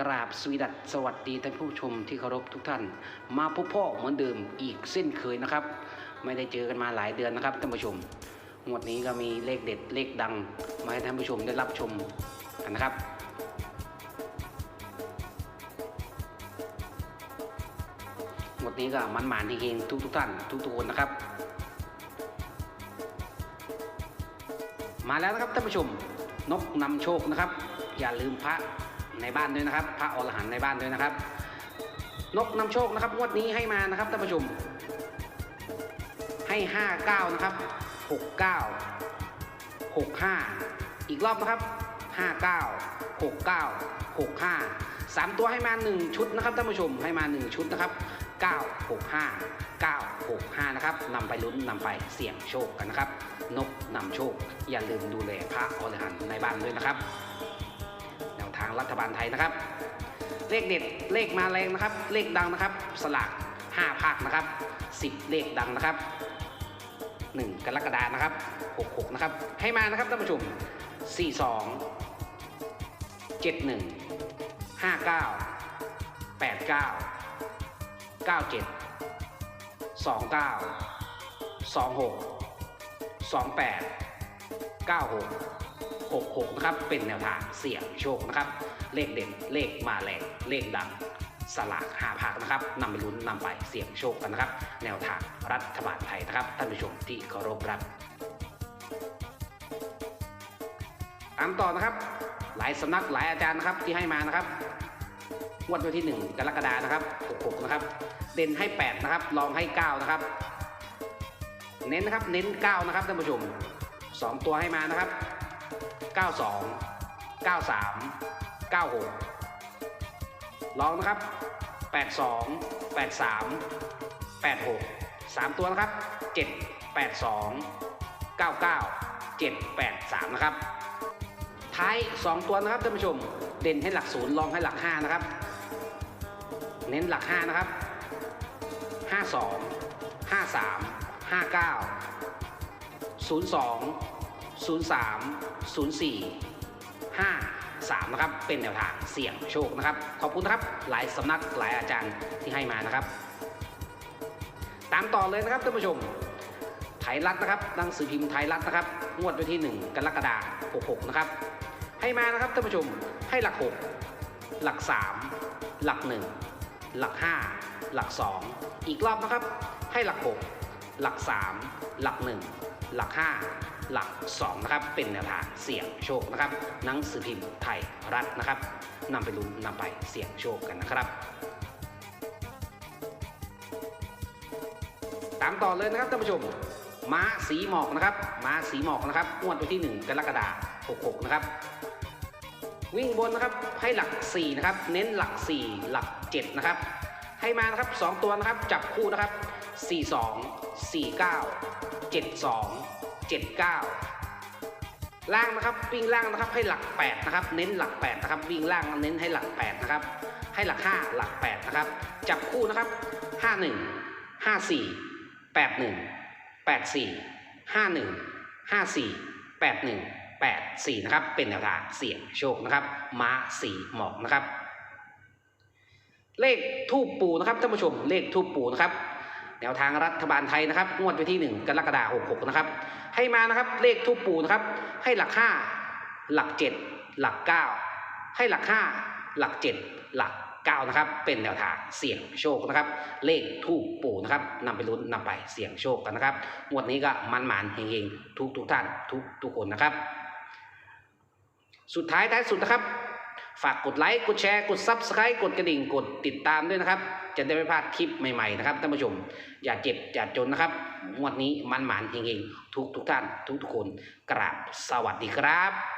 กราบสวีดัสสวัสดีท่านผู้ชมที่เคารพทุกท่าน มาพบพ่อเหมือนเดิมอีกเส้นเคยนะครับ ไม่ได้เจอกันมาหลายเดือนนะครับท่านผู้ชมงวดนี้ก็มีเลขเด็ดเลขดัง มาให้ท่านผู้ชมได้รับชมกันนะครับ งวดนี้ก็มันหมานๆเฮงทุกทุกท่านทุกทุกๆคนนะครับ มาแล้วนะครับท่านผู้ชมนกนำโชคนะครับ อย่าลืมพระในบ้านด้วยนะครับ พระอรหันต์ในบ้านด้วยนะครับ นกนำโชคนะครับงวดนี้ให้มานะครับท่านผู้ชม ให้ห้าเก้านะครับหกเก้าหกห้าอีกรอบนะครับห้าเก้าหกเก้าหกห้าสามตัวให้มาหนึ่งชุดนะครับท่านผู้ชมให้มาหนึ่งชุดนะครับเก้าหกห้าเก้าหกห้านะครับนำไปลุ้นนำไปเสี่ยงโชคกันนะครับ นกนำโชค อย่าลืมดูแลพระอรหันต์ในบ้านด้วยนะครับ แนวทางรัฐบาลไทยนะครับ เลขเด็ดเลขมาแรงนะครับ เลขดังนะครับ สลาก5ภาคนะครับ10 เลขดังนะครับ 1 กรกฎานะครับ 66 นะครับ ให้มานะครับท่านผู้ชม 42 71 59 89 97 29 26 28 96 66 นะครับ เป็นแนวทางเสี่ยงโชคนะครับ เลขเด่นเลขมาแรงเลขดังสลากหาผักนะครับนำไปลุ้นนำไปเสี่ยงโชคกันนะครับ แนวทางรัฐบาลไทยนะครับ ท่านผู้ชมที่เคารพรักตามต่อนะครับ หลายสำนักหลายอาจารย์นะครับที่ให้มานะครับวันที่ 1 กรกฎานะครับ 66 นะครับ เด่นให้ 8 นะครับรองให้ 9 นะครับ เน้นนะครับ เน้น 9 นะครับท่านผู้ชม 2 ตัวให้มานะครับ 92 93 96 ลองนะครับ 82 83 86 3 ตัวนะครับ 7 82 99 783 นะครับ ท้าย 2 ตัวนะครับท่านผู้ชม เด่นให้หลักศูนย์ลองให้หลัก 5 นะครับ เน้นหลัก 5 นะครับ 52 53 02 03 04 53 นะครับ เป็นแนวทางเสี่ยงโชคนะครับ ขอบคุณนครับ หลายสำนักหลายอาจารย์ที่ให้มานะครับ ตามต่อเลยนะครับท่านผู้ชม ไทยรัฐนะครับ หนังสือพิมพ์ไทยรัฐนะครับ งวดวันที่ 1 กรกฎาคม 66 นะครับ ให้มานะครับท่านผู้ชม ให้หลัก 6 หลัก 3 หลัก 1 หลัก 5 หลัก 2 อีกรอบนะครับ ให้หลัก 6 หลัก 3 หลัก 1 หลัก 5 หลัก 2 นะครับ เป็นแนวทางเสี่ยงโชคนะครับ หนังสือพิมพ์ไทยรัฐนะครับนำไปลุ้นนำไปเสี่ยงโชคกันนะครับ ตามต่อเลยนะครับท่านผู้ชมม้าสีหมอกนะครับม้าสีหมอกนะครับงวดวันที่ 1 กรกฎาคม66 นะครับ วิ่งบนนะครับให้หลัก 4 นะครับ เน้นหลัก 4 หลัก 7 นะครับ ให้มานะครับ 2 ตัวนะครับ จับคู่นะครับ 42 49 72 79ล่างนะครับวิ่งล่างนะครับให้หลัก8นะครับเน้นหลัก8นะครับวิ่งล่างเน้นให้หลัก8นะครับให้หลัก 5 หลัก8นะครับจับคู่นะครับ 51 54 81 84 51 54 81 84นะครับเป็นแนวทางเสี่ยงโชคนะครับม้าสีหมอกนะครับ เลขทูปปูนะครับท่านผู้ชมเลขทูปปูนะครับ แนวทางรัฐบาลไทยนะครับงวดวันที่ 1 กรกฎาคม66 นะครับ ให้มานะครับเลขทูปปูนะครับ ให้หลัก 5 หลัก 7 หลัก 9 ให้หลัก 5 หลัก 7 หลัก 9 นะครับ เป็นแนวทางเสี่ยงโชคนะครับ เลขทูปปูนะครับนำไปลุ้นนำไปเสี่ยงโชคกันนะครับงวดนี้ก็มันมันๆเฮงๆทุกทุกๆท่านทุกทุกคนนะครับ สุดท้ายท้ายสุดนะครับ ฝากกดไลค์กดแชร์กด Subscribe กดกระดิ่งกดติดตามด้วยนะครับ จะได้ไม่พลาดคลิปใหม่ๆนะครับท่านผู้ชม อย่าเจ็บอย่าจนนะครับงวดนี้มันหมานเองๆทุกทุกท่านทุกทุกคนกราบสวัสดีครับ